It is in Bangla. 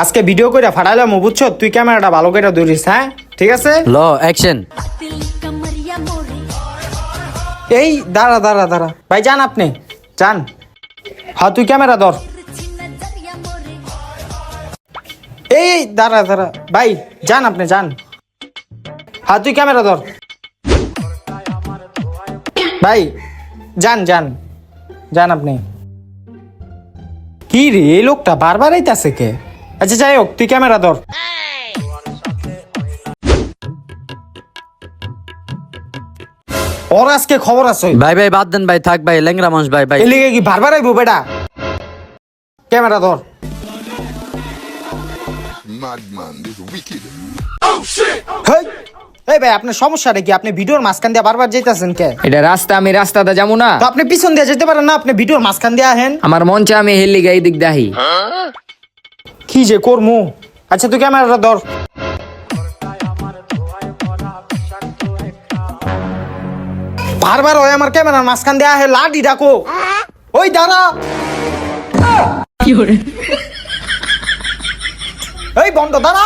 আজকে ভিডিও কইরা ফাটাইলাম বুঝছ? তুই ক্যামেরাটা ভালো কইরা ধরিস হ্যাঁ? ঠিক আছে? ল অ্যাকশন এই দাঁড়া দাঁড়া দাঁড়া। ভাই যান আপনি। যান। হ্যাঁ তুই ক্যামেরা ধর। এই দাঁড়া দাঁড়া। ভাই যান আপনি যান। হ্যাঁ তুই ক্যামেরা ধর। ভাই যান যান। যান আপনি। কি রে এই লোকটা বারবার আইতাছে কে? আচ্ছা যাই হোক তুই ক্যামেরা ধর। ওর আজকে খবর আছে। ভাই ভাই বাদ দেন ভাই থাক ভাই ল্যাংরা মানুষ ভাই ভাই। এই লিগে কি বারবার আইবো বেটা? ক্যামেরা ধর। এই ভাই আপনার সমস্যাটা কি? আপনি ভিডিওর মাঝখান দিয়ে বারবার যেতেছেন কে? এটা রাস্তা আমি রাস্তাটা যাব না। তো আপনি পিছন দিয়ে যেতে পারেন না আপনি ভিডিওর মাঝখান দিয়ে আহেন। আমার মন চায় আমি হেলি গাই দিক দাহি কি যে করমু? আচ্ছা তুই ক্যামেরাটা ধর। বারবার ওই আমার ক্যামেরার মাঝখান দেয়া হে লাডি ডাকো। ওই দাঁড়া। এই বন্ধ দাঁড়া।